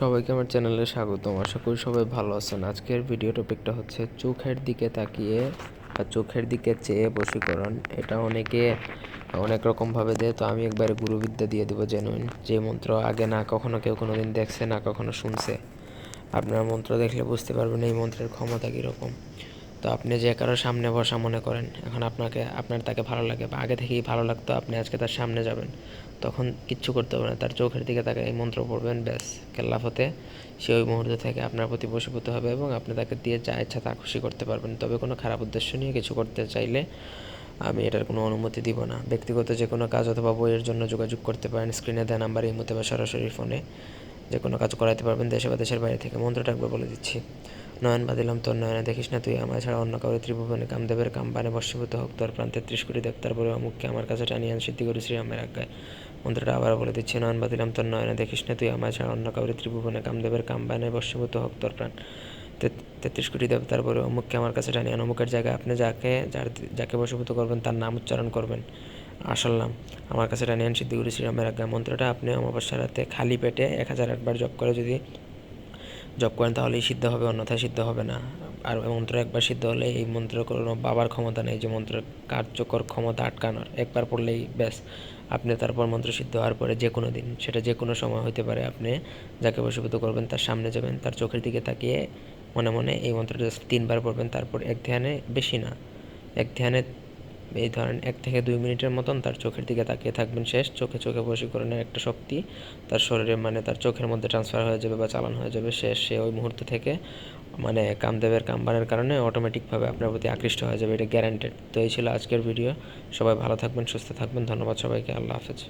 সবাইকে আমার চ্যানেলে স্বাগতম। আশা করি সবাই ভালো আছেন। আজকের ভিডিও টপিকটা হচ্ছে চোখের দিকে তাকিয়ে বা চোখের দিকে চেয়ে বশীকরণ। এটা অনেকে অনেক রকমভাবে দেয়, তো আমি একবারে গুরুবিদ্যা দিয়ে দেবো জেনুইন যে মন্ত্র আগে না কখনো কেউ কোনো দিন দেখছে, না কখনো শুনছে। আপনারা মন্ত্র দেখলে বুঝতে পারবেন এই মন্ত্রের ক্ষমতা কীরকম। তো আপনি যে কারোর সামনে বসা মনে করেন, এখন আপনাকে, আপনার তাকে ভালো লাগে বা আগে থেকেই ভালো লাগতো, আপনি আজকে তার সামনে যাবেন, তখন কিচ্ছু করতে হবে না, তার চোখের দিকে তাকে এই মন্ত্র পড়বেন, ব্যাস কেল্লাফতে সে ওই মুহূর্ত থেকে আপনার প্রতি বশীভূত হবে এবং আপনি তাকে দিয়ে যা ইচ্ছা তা খুশি করতে পারবেন। তবে কোনো খারাপ উদ্দেশ্য নিয়ে কিছু করতে চাইলে আমি এটার কোনো অনুমতি দিব না। ব্যক্তিগত যে কোনো কাজ অথবা বইয়ের জন্য যোগাযোগ করতে পারেন, স্ক্রিনে দেওয়া নাম্বার এই মতো বা সরাসরি ফোনে যে কোনো কাজ করাতে পারবেন, দেশে বা দেশের বাইরে থেকে। মন্ত্রটা একবার বলে দিচ্ছি। নয়ন বাদিলাম তোর নয়নে, দেখিস না তুই আমার ছাড়া অন্য কাউরে ত্রিভুবনে কামদেবের কামবানে বর্ষীভূত হোক। তোর প্রান্তে ত্রিশ কোটি দেবতার বলে অমুককে আমার কাছে টানিয়ে আন সিদ্ধি করি শ্রীরামের আজ্ঞায়। মন্ত্রটা আবার বলে দিচ্ছি, নয়ন বাদিলাম তোর নয়নে, দেখিস না তুই আমার ছাড়া অন্য কাউরে ত্রিভুবনে কামদেবের কামবানে বর্ষীভূত হোক। তোর প্রাণ তেত্রিশ কোটি দেবতার বলে অমুককে আমার কাছে টানিয়ে আন, অমুকের জায়গায় আপনি যাকে, যার যাকে বশীভূত করবেন তার নাম উচ্চারণ করবেন। আসল নাম আমার কাছে টানিয়ে আন সিদ্ধিগুরু শ্রীরামের আজ্ঞা মন্ত্রটা আপনি অমাবস্যা রাতে খালি পেটে এক হাজার আটবার জপ করে যদি জপ করেন তাহলেই সিদ্ধ হবে, অন্যথায় সিদ্ধ হবে না। আর মন্ত্র একবার সিদ্ধ হলে এই মন্ত্র কোনো বাবার ক্ষমতা নেই, যে মন্ত্রের কার্যকর ক্ষমতা আটকানোর। একবার পড়লেই ব্যাস, আপনি তারপর মন্ত্র সিদ্ধ হওয়ার পরে যে কোনো দিন, সেটা যে কোনো সময় হতে পারে, আপনি যাকে বশীভূত করবেন তার সামনে যাবেন, তার চোখের দিকে তাকিয়ে মনে মনে এই মন্ত্রটা তিনবার পড়বেন, তারপর এক ধ্যানে বেশি না, এক ধ্যানে এই ধরেন এক থেকে দুই মিনিটের মতন তার চোখের দিকে তাকিয়ে থাকবেন শেষ। চোখে চোখে বশীকরণের একটা শক্তি তার শরীরে মানে তার চোখের মধ্যে ট্রান্সফার হয়ে যাবে বা চালান হয়ে যাবে। শেষ সে ওই মুহূর্ত থেকে মানে কামদেবের কামবানের কারণে অটোমেটিকভাবে আপনার প্রতি আকৃষ্ট হয়ে যাবে। এটা গ্যারান্টেড তো এই ছিল আজকের ভিডিও সবাই ভালো থাকবেন, সুস্থ থাকবেন। ধন্যবাদ সবাইকে। আল্লাহ হাফেজ।